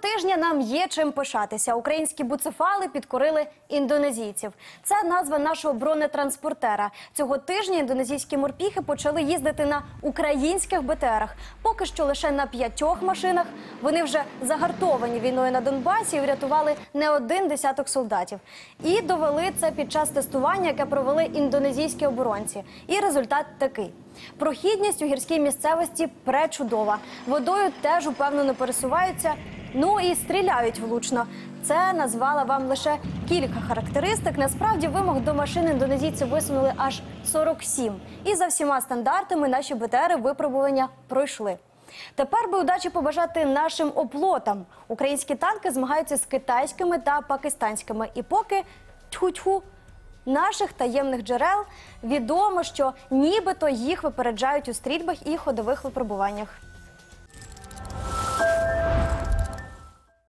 Тижня нам є чим пишатися. Українські буцефали підкорили індонезійців. Це назва нашого бронетранспортера. Цього тижня індонезійські морпіхи почали їздити на українських БТРах. Поки що лише на п'ятьох машинах. Вони вже загартовані війною на Донбасі і врятували не один десяток солдатів. І довели це під час тестування, яке провели індонезійські оборонці. І результат такий. Прохідність у гірській місцевості пречудова. Водою теж упевнено пересуваються. Ну і стріляють влучно. Це назвала вам лише кілька характеристик. Насправді вимог до машин індонезійці висунули аж 47. І за всіма стандартами наші БТРи випробування пройшли. Тепер би удачі побажати нашим оплотам. Українські танки змагаються з китайськими та пакистанськими. І поки тьху-тьху наших таємних джерел відомо, що нібито їх випереджають у стрільбах і ходових випробуваннях.